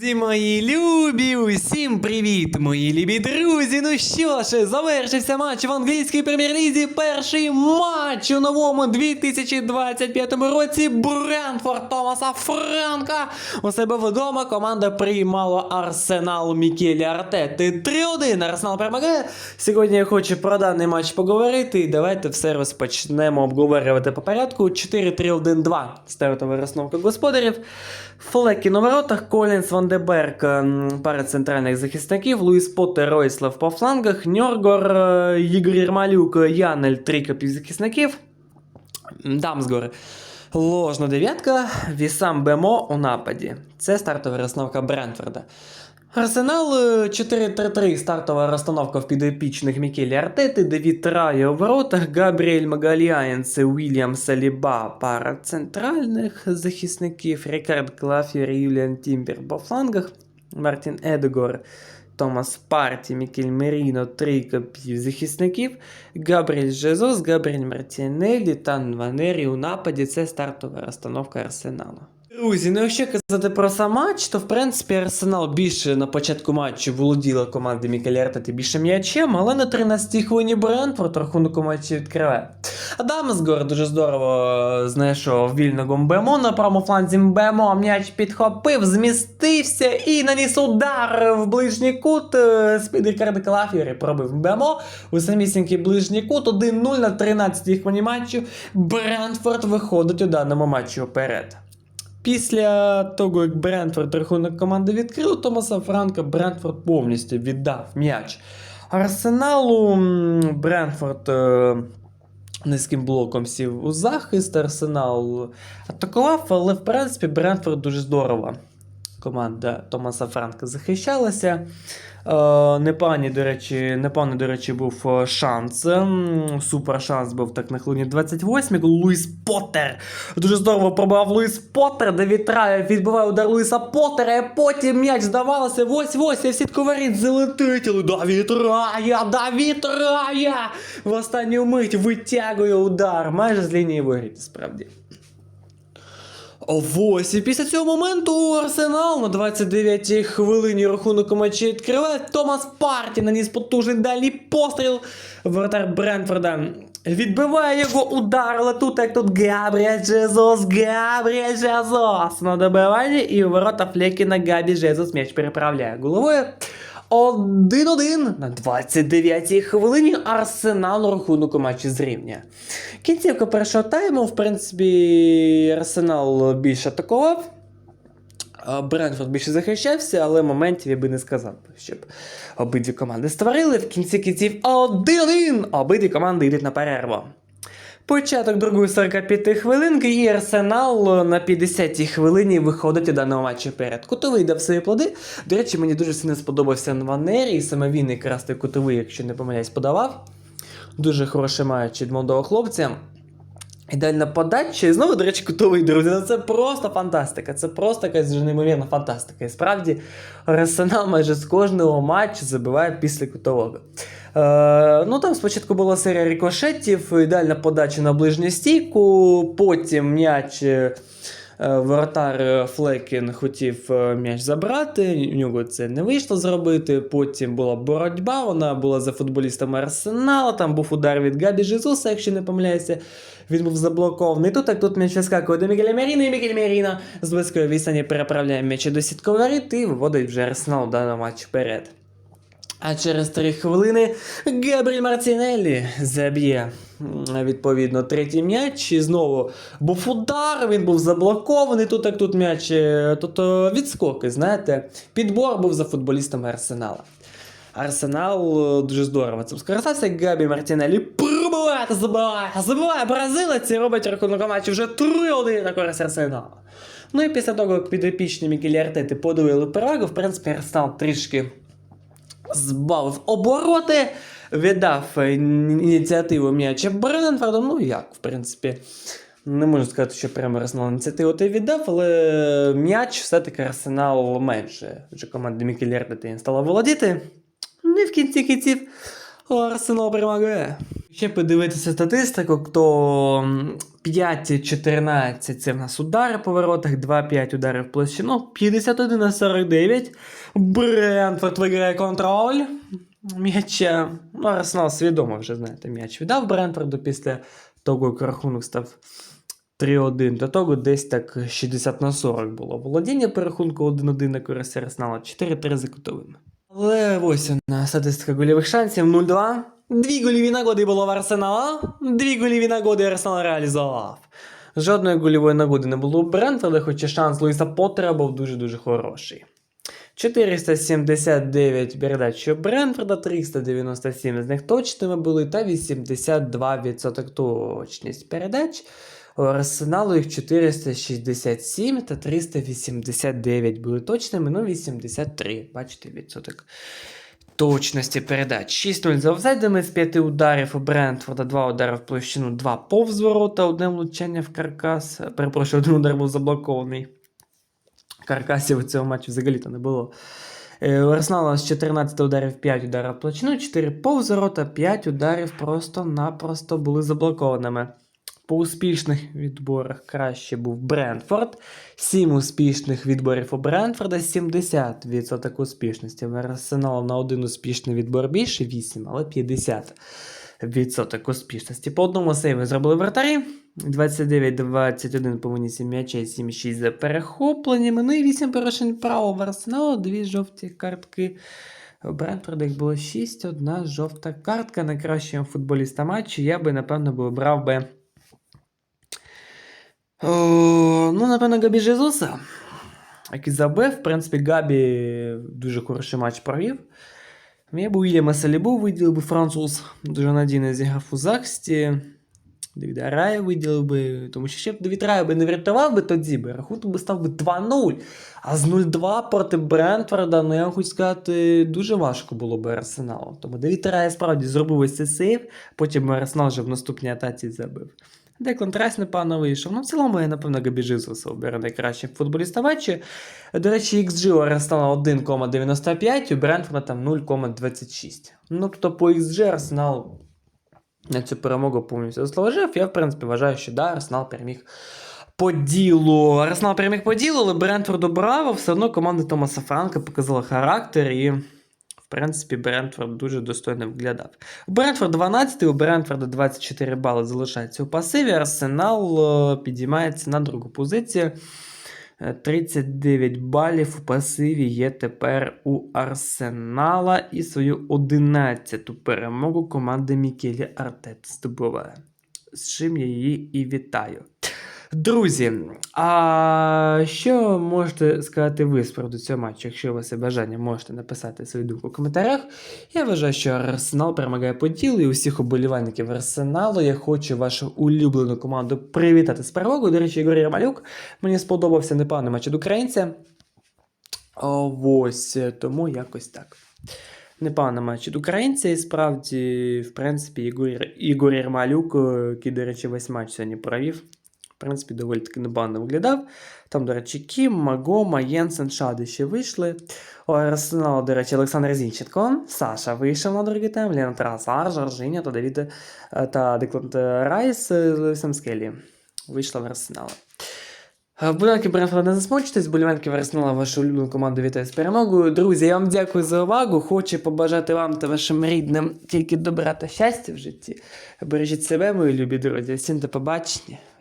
Друзі мої любі, усім привіт, мої любі друзі. Ну що ж, завершився матч в англійській прем'єр-лізі. Перший матч у новому 2025 році. Бренфорд Томаса Франка. У себе вдома команда приймала Арсенал Мікелі Артети. 3-1 Арсенал перемагає. Сьогодні я хочу про даний матч поговорити. І давайте все розпочнемо обговорювати по порядку. 4-3-1-2. Стартова розстановка господарів. Флекі на воротах, Колінс, Ван де ем, пара центральних захисників, Луїс Поттер, Ройслав по флангах, Ньоргор, е, Ігор Єрмалюк, Янель, трійка півзахисників, Дамсгор. Ложна дев'ятка, Вісам Бемо у нападі. Це стартова розновка Брентфорда. Арсенал е, 4-3-3, стартова розстановка в підопічних Мікелі Артети, Девід Рая у воротах, Габріель Магаліаєнс, Уільям Саліба, пара центральних захисників, Рікард Клафір, Юліан Тімбер по флангах, Мартін Едегор, Томас Парті, Мікель Меріно, трійка півзахисників, Габріель Жезос, Габріель Мартінеллі та Нванері у нападі. Це стартова розстановка Арсеналу. Друзі, ну якщо казати про сам матч, то в принципі Арсенал більше на початку матчу володіла команда Мікеля Артети більше м'ячем, але на 13-й хвилині Брентфорд рахунок матчі відкриває. Адамсгор дуже здорово знайшов вільного Мбемо на правому фланзі Мбемо, м'яч підхопив, змістився і наніс удар в ближній кут е, з-під Рікарда Калафіри пробив Мбемо у самісінький ближній кут 1-0 на 13-й хвилині матчу. Брентфорд виходить у даному матчі вперед. Після того, як Брентфорд рахунок команди відкрив, Томаса Франка Брентфорд повністю віддав м'яч. Арсеналу Брентфорд е, низьким блоком сів у захист. Арсенал атакував, але в принципі Брентфорд дуже здорово. Команда Томаса Франка захищалася. Е, непані, до речі, непаний, до речі, був е, шанс. Супер шанс був так на хвилині 28, коли Луїс Поттер дуже здорово пробивав Луїс Поттер, де вітрає, відбиває удар Луїса Поттера, і потім м'яч здавалося, ось-ось, і в сітку воріт залетить, але да вітрає, да вітрає! В останню мить витягує удар, майже з лінії воріт, справді. Ось, і після цього моменту Арсенал на 29-й хвилині рахунок матчі відкриває. Томас Парті наніс потужний дальній постріл. Воротар Бренфорда відбиває його удар, але тут як тут Габріель Жезос, Габріель Жезос на добиванні і ворота Флекіна Габі Жезос м'яч переправляє головою. 1-1 на 29-й хвилині Арсенал рахунок у матчі зрівнює. Кінцівка першого тайму, в принципі, Арсенал більше атакував. Бренфорд більше захищався, але моментів я би не сказав, щоб обидві команди створили. В кінці кінців 1-1. Обидві команди йдуть на перерву. Початок другої 45 хвилинки і Арсенал на 50-й хвилині виходить у даному матчі вперед. Кутовий дав свої плоди. До речі, мені дуже сильно сподобався Нванері, і саме він якраз той кутовий, якщо не помиляюсь, подавав. Дуже хороший матч від молодого хлопця. Ідеальна подача. І знову, до речі, кутовий друзі. Ну це просто фантастика. Це просто якась вже неймовірна фантастика. І справді Арсенал майже з кожного матчу забиває після кутового. Е, ну там спочатку була серія рикошетів, ідеальна подача на ближню стійку, потім м'яч. Е, Воротар е, Флекін хотів е, м'яч забрати, у нього це не вийшло зробити. Потім була боротьба, вона була за футболістами Арсенала. Там був удар від Габі Жезуса, якщо не помиляюся. Він був заблокований. Тут так тут м'яч вискакує до Мігеля Меріна, і Мігель Меріна з близької відстані переправляє м'яч до сіткової воріт і виводить вже Арсенал в даному матчі вперед. А через три хвилини Габріль Мартінеллі заб'є відповідно третій м'яч. І знову був удар, він був заблокований. Тут як тут м'яч, е, тут е, відскоки, знаєте. Підбор був за футболістами Арсенала. Арсенал е, дуже здорово цим скористався. Габі Мартінеллі пробиває забиває. Забиває бразилець і робить рахунок матчі вже 3-1 на користь Арсенала. Ну і після того, як підопічні Мікелі Артети подивили перевагу, в принципі, Арсенал трішки збавив обороти, віддав е, ініціативу м'яча Бренфорду. Ну як, в принципі. Не можу сказати, що прямо Арсенал ініціативу ти віддав, але м'яч все-таки Арсенал менше. Вже команда Мікелі стала володіти. І в кінці кінців Арсенал перемагає. Ще подивитися статистику, то м, 5-14 це в нас удари по воротах, 2-5 удари в площину, 51 на 49. Брентфорд виграє контроль. М'яч, е, ну, Арсенал свідомо вже, знаєте, м'яч віддав Брентфорду після того, як рахунок став 3-1. До того десь так 60 на 40 було. Володіння по рахунку 1-1 на користь Арсенала, 4-3 за кутовими. Але ось вона статистика гольових шансів 0-2. Дві гольові нагоди було в Арсенала, дві гольові нагоди Арсенал реалізував. Жодної гольової нагоди не було у Брентфорда, хоча шанс Луїса Поттера був дуже-дуже хороший. 479 передач у Брентфорда, 397 з них точними були, та 82% точність передач. У Арсеналу їх 467 та 389 були точними, ну 83, бачите, відсоток точності передач. 6-0 за офсайдами з 5 ударів у Брентфорда, 2 удари в площину, 2 повз ворота, одне влучання в каркас. Перепрошую, один удар був заблокований. Каркасів у цього матчу взагалі-то не було. Е, У Арсенала з 14 ударів 5 ударів в площину, 4 повз ворота, 5 ударів просто-напросто були заблокованими. По успішних відборах краще був Брентфорд. 7 успішних відборів у Брентфорда, 70% успішності. В Арсенала на один успішний відбор більше 8, але 50% успішності. По одному сейву зробили вратарі. 29-21 по винісі м'яча, 7-6 за перехопленнями. Ну і 8 порушень права в Арсеналу, 2 жовті картки. У Брентфорда їх було 6, одна жовта картка. Найкращим футболіста матчу я би, напевно, обрав би. Ну, напевно, Габі Жезуса. Який забив. В принципі, Габі дуже хороший матч провів. Я б Уільяма Салібу виділив би француз. Дуже надійно зіграв у захисті. Девіда Рая виділив би, тому що ще б Девід Рая би не врятував би тоді би, рахунок би став би 2-0. А з 0-2 проти Брентфорда, ну я вам хочу сказати, дуже важко було би Арсеналу. Тому Девід Рая справді зробив ось цей сейв, потім Арсенал вже в наступній атаці забив. Деклан Трайс непогано вийшов. Ну, в цілому, я, напевно, Габі Жезуса оберу найкращим футболіста матчі. До речі, XG у Арсенала 1,95, у Брентфорда там 0,26. Ну, тобто по XG Арсенал на цю перемогу повністю заслужив. Я, в принципі, вважаю, що да, Арсенал переміг по ділу. Арсенал переміг по ділу, але Брентфорду браво, все одно команда Томаса Франка показала характер і. В принципі, Брентфорд дуже достойно виглядав. У Брентфорд 12, у Брентфорда 24 бали залишається у пасиві. Арсенал е, підіймається на другу позицію. Е, 39 балів у пасиві є тепер у Арсенала і свою 11-ту перемогу команди Мікелі Артет здобуває. З чим я її і вітаю. Друзі, а що можете сказати ви з приводу цього матчу? Якщо у вас є бажання, можете написати свою думку в коментарях. Я вважаю, що Арсенал перемагає по ділу і усіх оболівальників Арсеналу. Я хочу вашу улюблену команду привітати з перемогою. До речі, Ігор Ярмалюк мені сподобався непоганий матч від українця. Ось тому якось так. Непоганий матч від українця, і справді, в принципі, Ігор, Ігор Ярмалюк, е, який, до речі, весь матч сьогодні провів. В принципі, доволі таки непогано виглядав. Там, до речі, Кім, Магома, Єнсен, Шади ще вийшли. У Арсеналу, до речі, Олександр Зінченко, Саша вийшов на другий тайм, Лена Трасар, Жоржиня та Давід е, та Деклант Райс з Левісом Скелі. Вийшла в Арсенал. Вболіванки Бренфорда не засмучитесь, вболіванки Арсенала вашу улюблену команду вітаю з перемогою. Друзі, я вам дякую за увагу. Хочу побажати вам та вашим рідним тільки добра та щастя в житті. Бережіть себе, мої любі друзі. Всім до побачення,